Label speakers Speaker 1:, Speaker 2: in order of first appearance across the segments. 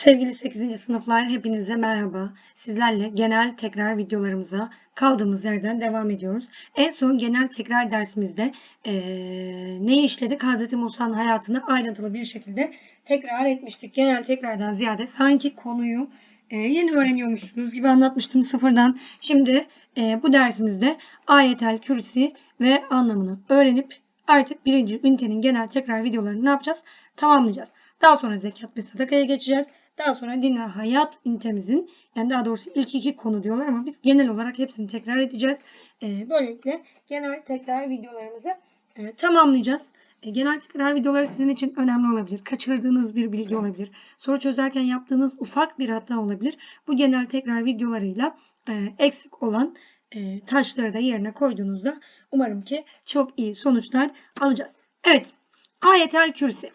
Speaker 1: Sevgili 8. sınıflar hepinize merhaba. Sizlerle genel tekrar videolarımıza kaldığımız yerden devam ediyoruz. En son genel tekrar dersimizde eee neyi işledik? Hz. Musa'nın hayatını ayrıntılı bir şekilde tekrar etmiştik. Genel tekrardan ziyade sanki konuyu eee, yeni öğreniyormuşsunuz gibi anlatmıştım sıfırdan. Şimdi eee, bu dersimizde ayetel kürsi ve anlamını öğrenip artık birinci ünitenin genel tekrar videolarını ne yapacağız? Tamamlayacağız. Daha sonra zekat ve sadakaya geçeceğiz. Daha sonra din ve hayat ünitemizin yani daha doğrusu ilk iki konu diyorlar ama biz genel olarak hepsini tekrar edeceğiz. Ee, böylelikle genel tekrar videolarımızı e, tamamlayacağız. E, genel tekrar videoları sizin için önemli olabilir. Kaçırdığınız bir bilgi olabilir. Soru çözerken yaptığınız ufak bir hata olabilir. Bu genel tekrar videolarıyla e, eksik olan taşları da yerine koyduğunuzda umarım ki çok iyi sonuçlar alacağız. Evet. Ayetel Kürsi.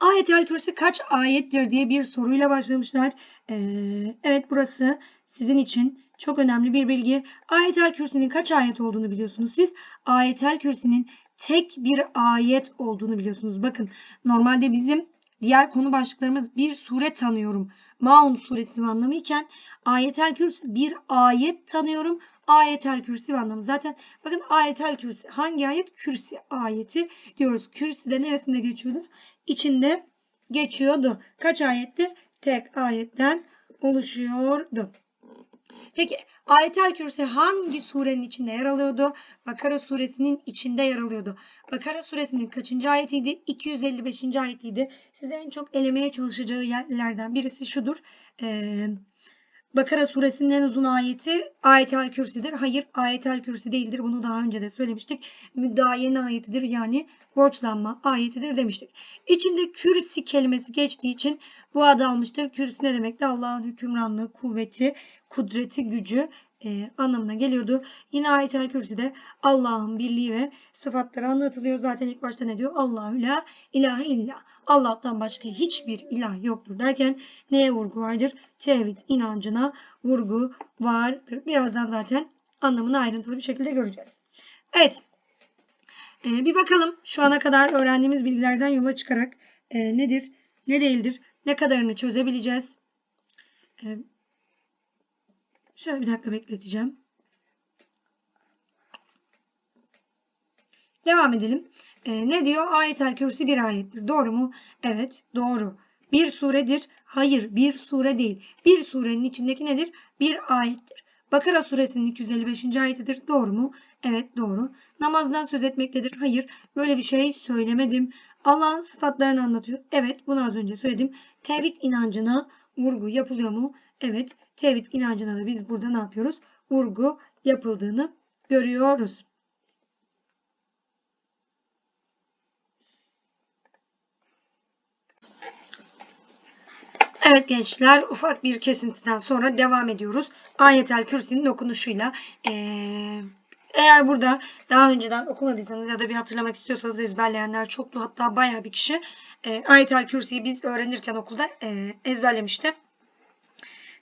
Speaker 1: Ayetel Kürsi kaç ayettir diye bir soruyla başlamışlar. Ee, evet burası sizin için çok önemli bir bilgi. Ayetel Kürsi'nin kaç ayet olduğunu biliyorsunuz siz. Ayetel Kürsi'nin tek bir ayet olduğunu biliyorsunuz. Bakın normalde bizim diğer konu başlıklarımız bir sure tanıyorum. Maun suresi ve anlamı iken Ayetel Kürsi bir ayet tanıyorum. Ayetel Kürsi anlamı. Zaten bakın Ayetel Kürsi hangi ayet? Kürsi ayeti diyoruz. Kürsi de neresinde geçiyordu? içinde geçiyordu. Kaç ayetti? Tek ayetten oluşuyordu. Peki Ayetel Kürsi hangi surenin içinde yer alıyordu? Bakara suresinin içinde yer alıyordu. Bakara suresinin kaçıncı ayetiydi? 255. ayetiydi. Size en çok elemeye çalışacağı yerlerden birisi şudur. Ee, Bakara suresinin en uzun ayeti Ayetel Kürsi'dir. Hayır Ayetel Kürsi değildir. Bunu daha önce de söylemiştik. Müddayene ayetidir. Yani borçlanma ayetidir demiştik. İçinde kürsi kelimesi geçtiği için bu adı almıştır. Kürsi ne demekti? Allah'ın hükümranlığı, kuvveti, kudreti, gücü e, anlamına geliyordu. Yine Ayetel Kürsi'de Allah'ın birliği ve sıfatları anlatılıyor. Zaten ilk başta ne diyor? Allahu la ilahe illa. Allah'tan başka hiçbir ilah yoktur derken neye vurgu vardır? Tevhid inancına vurgu vardır. Birazdan zaten anlamını ayrıntılı bir şekilde göreceğiz. Evet. Ee, bir bakalım şu ana kadar öğrendiğimiz bilgilerden yola çıkarak e, nedir, ne değildir, ne kadarını çözebileceğiz. Ee, şöyle bir dakika bekleteceğim. Devam edelim. Ee, ne diyor? Ayetel Kürsi bir ayettir. Doğru mu? Evet, doğru. Bir suredir. Hayır, bir sure değil. Bir surenin içindeki nedir? Bir ayettir. Bakara suresinin 255. ayetidir. Doğru mu? Evet, doğru. Namazdan söz etmektedir. Hayır, böyle bir şey söylemedim. Allah'ın sıfatlarını anlatıyor. Evet, bunu az önce söyledim. Tevhid inancına vurgu yapılıyor mu? Evet, tevhid inancına da biz burada ne yapıyoruz? Vurgu yapıldığını görüyoruz. Evet gençler ufak bir kesintiden sonra devam ediyoruz. Ayetel Kürsi'nin okunuşuyla. Ee, eğer burada daha önceden okumadıysanız ya da bir hatırlamak istiyorsanız ezberleyenler çoktu. Hatta bayağı bir kişi e, Ayetel Kürsi'yi biz öğrenirken okulda e, ezberlemişti.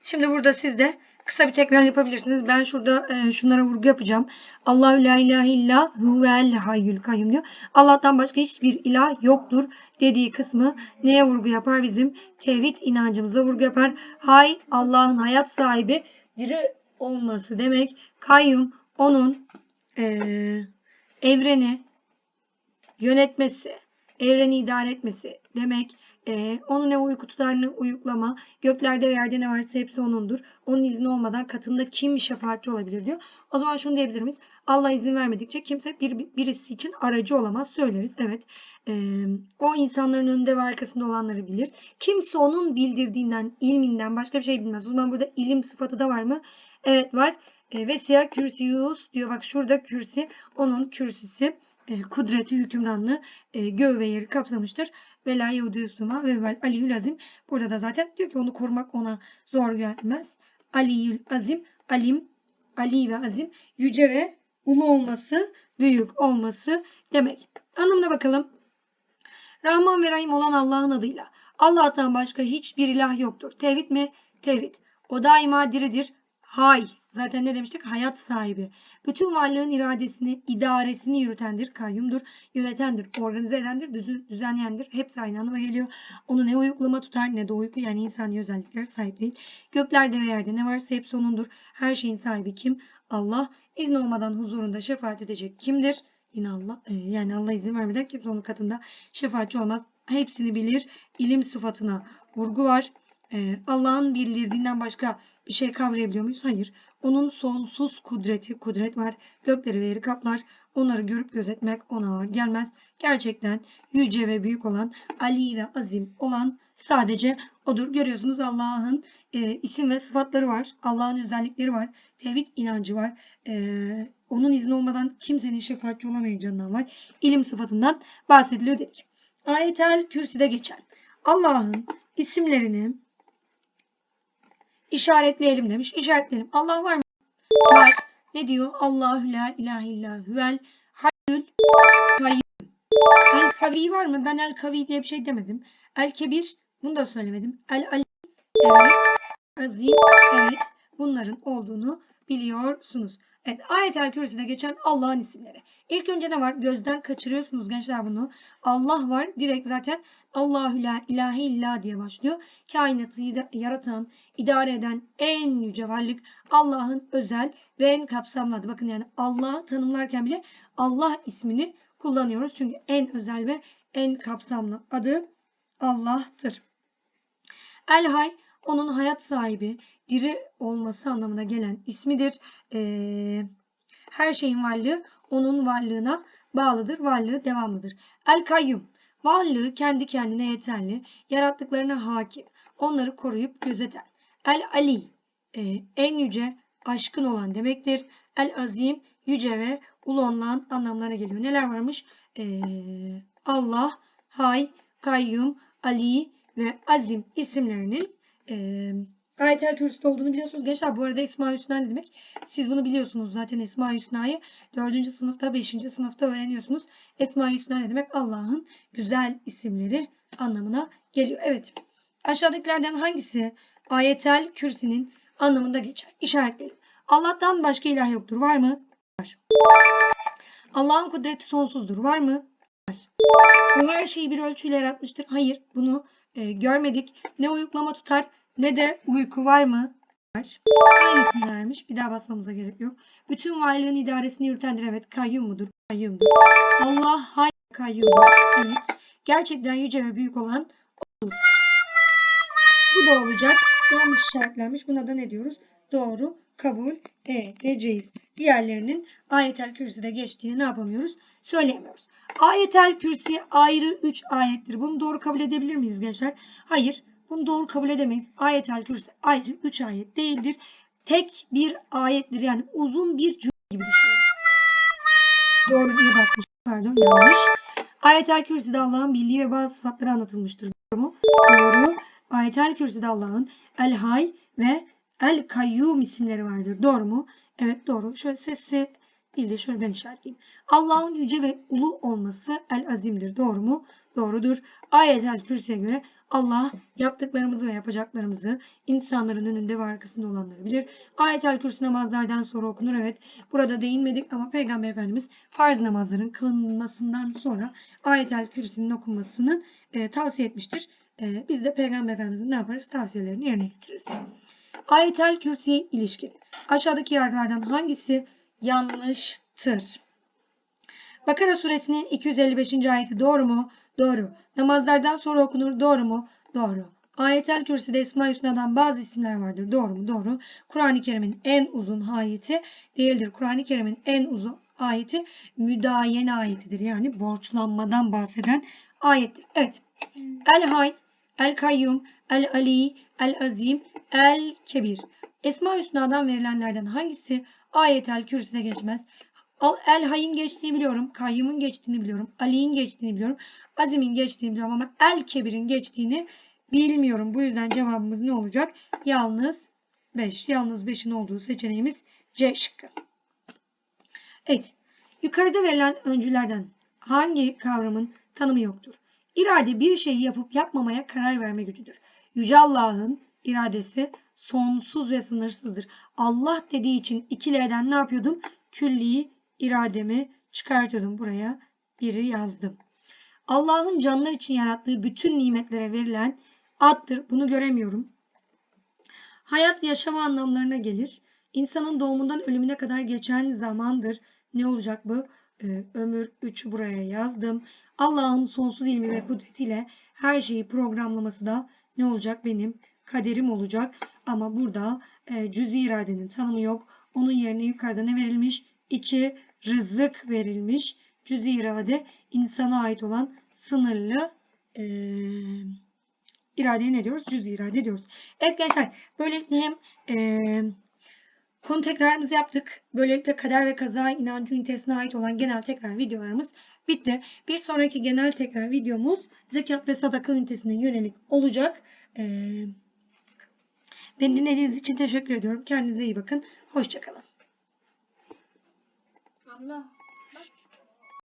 Speaker 1: Şimdi burada siz de kısa bir tekrar yapabilirsiniz. Ben şurada e, şunlara vurgu yapacağım. Allahu la ilahe illa huvel hayyul kayyum diyor. Allah'tan başka hiçbir ilah yoktur dediği kısmı neye vurgu yapar? Bizim tevhid inancımıza vurgu yapar. Hay Allah'ın hayat sahibi diri olması demek. Kayyum onun e, evreni yönetmesi, evreni idare etmesi demek. Ee, onun ne uyku tutarını uyuklama, göklerde ve yerde ne varsa hepsi onundur. Onun izni olmadan katında kim şefaatçi olabilir diyor. O zaman şunu diyebilir miyiz? Allah izin vermedikçe kimse bir, birisi için aracı olamaz söyleriz. Evet. Ee, o insanların önünde ve arkasında olanları bilir. Kimse onun bildirdiğinden, ilminden başka bir şey bilmez. O zaman burada ilim sıfatı da var mı? Evet var. E, ve siyah kürsiyus diyor. Bak şurada kürsi. Onun kürsüsü e, kudreti, hükümranlığı e, göv ve yeri kapsamıştır. Ve la yudusuma ve vel aliyül azim. Burada da zaten diyor ki onu korumak ona zor gelmez. Aliyül azim, alim, ali ve azim yüce ve ulu olması, büyük olması demek. Anlamına bakalım. Rahman ve Rahim olan Allah'ın adıyla. Allah'tan başka hiçbir ilah yoktur. Tevhid mi? Tevhid. O daima diridir. Hay. Zaten ne demiştik? Hayat sahibi. Bütün varlığın iradesini, idaresini yürütendir, kayyumdur, yönetendir, organize edendir, düzü- düzenleyendir. Hepsi aynı anlama geliyor. Onu ne uyuklama tutar ne de uyku yani insani özelliklere sahip değil. Göklerde ve yerde ne varsa hepsi onundur. Her şeyin sahibi kim? Allah. İzin olmadan huzurunda şefaat edecek kimdir? Yine Allah. e, yani Allah izin vermeden kimse onun katında şefaatçi olmaz. Hepsini bilir. İlim sıfatına vurgu var. E, Allah'ın bildirdiğinden başka bir şey kavrayabiliyor muyuz? Hayır. Onun sonsuz kudreti, kudret var. Gökleri ve yeri kaplar. Onları görüp gözetmek ona ağır gelmez. Gerçekten yüce ve büyük olan, Ali ve azim olan sadece odur. Görüyorsunuz Allah'ın e, isim ve sıfatları var. Allah'ın özellikleri var. Tevhid inancı var. E, onun izni olmadan kimsenin şefaatçi olamayacağından var. İlim sıfatından bahsediliyor dedik. Ayetel Kürsi'de geçen Allah'ın isimlerini işaretleyelim demiş. İşaretleyelim. Allah var mı? Var. Ne diyor? Allahu la ilahe illa huvel hayyül kayyum. El kavi var mı? Ben el kavi diye bir şey demedim. El kebir bunu da söylemedim. El ali evet. Azim evet. Bunların olduğunu biliyorsunuz. Evet, Ayet-el Kürsi'de geçen Allah'ın isimleri. İlk önce ne var? Gözden kaçırıyorsunuz gençler bunu. Allah var. Direkt zaten Allahu la ilahe illa diye başlıyor. Kainatı yaratan, idare eden en yüce varlık Allah'ın özel ve en kapsamlı adı. Bakın yani Allah'ı tanımlarken bile Allah ismini kullanıyoruz. Çünkü en özel ve en kapsamlı adı Allah'tır. El Hay onun hayat sahibi, diri olması anlamına gelen ismidir. Ee, her şeyin varlığı onun varlığına bağlıdır. Varlığı devamlıdır. El Kayyum varlığı kendi kendine yeterli, yarattıklarına hakim, onları koruyup gözeten. El Ali e, en yüce, aşkın olan demektir. El Azim yüce ve ulu olan anlamlarına geliyor. Neler varmış? Ee, Allah, Hay, Kayyum, Ali ve Azim isimlerinin e, Ayet-el Kürsü'de olduğunu biliyorsunuz. Gençler bu arada Esma-i Hüsna ne demek? Siz bunu biliyorsunuz zaten Esma-i Hüsna'yı 4. sınıfta 5. sınıfta öğreniyorsunuz. Esma-i Hüsna ne demek? Allah'ın güzel isimleri anlamına geliyor. Evet. Aşağıdakilerden hangisi Ayetel Kürsi'nin anlamında geçer? İşaretleyelim. Allah'tan başka ilah yoktur. Var mı? Var. Allah'ın kudreti sonsuzdur. Var mı? Var. Bu her şeyi bir ölçüyle yaratmıştır. Hayır. Bunu e, görmedik. Ne uyuklama tutar ne de uyku var mı? Var. Aynısını vermiş. Bir daha basmamıza gerek yok. Bütün varlığın idaresini yürütendir. Evet. Kayyum mudur? Kayyumdur. Allah hay kayyumdur. Evet. Gerçekten yüce ve büyük olan odur. Bu da olacak. Yanlış işaretlenmiş. Buna da ne diyoruz? Doğru kabul edeceğiz. Diğerlerinin ayetel kürsüde geçtiğini ne yapamıyoruz? Söyleyemiyoruz. Ayetel kürsi ayrı 3 ayettir. Bunu doğru kabul edebilir miyiz gençler? Hayır. Bunu doğru kabul edemeyiz. Ayetel kürsi ayrı 3 ayet değildir. Tek bir ayettir. Yani uzun bir cümle gibi düşünün. Doğru diye bakmış. Pardon yanlış. Ayetel kürsüde Allah'ın bildiği ve bazı sıfatları anlatılmıştır. Doğru mu? Doğru. Ayetel kürsüde Allah'ın El Hay ve El Kayyum isimleri vardır. Doğru mu? Evet doğru. Şöyle sesi değil de şöyle ben işaretleyeyim. Allah'ın yüce ve ulu olması El Azim'dir. Doğru mu? Doğrudur. Ayetel Kürsi'ye göre Allah yaptıklarımızı ve yapacaklarımızı insanların önünde ve arkasında olanları bilir. Ayetel Kürsi namazlardan sonra okunur. Evet burada değinmedik ama Peygamber Efendimiz farz namazların kılınmasından sonra Ayetel Kürsi'nin okunmasını e, tavsiye etmiştir. E, biz de Peygamber Efendimizin ne yaparız? Tavsiyelerini yerine getiririz. Ayetel Kürsi'ye ilişkin aşağıdaki yargılardan hangisi yanlıştır? Bakara suresinin 255. ayeti doğru mu? Doğru. Namazlardan sonra okunur. Doğru mu? Doğru. Ayetel Kürsi'de Esma-i Hüsna'dan bazı isimler vardır. Doğru mu? Doğru. Kur'an-ı Kerim'in en uzun ayeti değildir. Kur'an-ı Kerim'in en uzun ayeti müdayene ayetidir. Yani borçlanmadan bahseden ayettir. Evet. El Hay, El Kayyum, El Ali, El Azim, El Kebir. Esma-i Hüsna'dan verilenlerden hangisi ayetel kürsüde geçmez? El Hay'in geçtiğini biliyorum. Kayyum'un geçtiğini biliyorum. Ali'nin geçtiğini biliyorum. Azim'in geçtiğini biliyorum ama El Kebir'in geçtiğini bilmiyorum. Bu yüzden cevabımız ne olacak? Yalnız 5. Yalnız 5'in olduğu seçeneğimiz C şıkkı. Evet. Yukarıda verilen öncülerden hangi kavramın tanımı yoktur? İrade bir şeyi yapıp yapmamaya karar verme gücüdür. Yüce Allah'ın iradesi sonsuz ve sınırsızdır. Allah dediği için 2L'den ne yapıyordum? Külli irademi çıkartıyordum. Buraya biri yazdım. Allah'ın canlılar için yarattığı bütün nimetlere verilen addır. Bunu göremiyorum. Hayat yaşama anlamlarına gelir. İnsanın doğumundan ölümüne kadar geçen zamandır. Ne olacak bu? Ee, ömür 3 buraya yazdım. Allah'ın sonsuz ilmi ve kudretiyle her şeyi programlaması da ne olacak? Benim kaderim olacak. Ama burada e, cüz-i iradenin tanımı yok. Onun yerine yukarıda ne verilmiş? 2 rızık verilmiş. Cüz-i irade insana ait olan sınırlı e, iradeye ne diyoruz? Cüz-i irade diyoruz. Evet gençler böylelikle hem e, konu tekrarımızı yaptık. Böylelikle kader ve kaza inancı ünitesine ait olan genel tekrar videolarımız bitti. Bir sonraki genel tekrar videomuz zekat ve sadaka ünitesine yönelik olacak. E, beni dinlediğiniz için teşekkür ediyorum. Kendinize iyi bakın. Hoşçakalın.
Speaker 2: Abla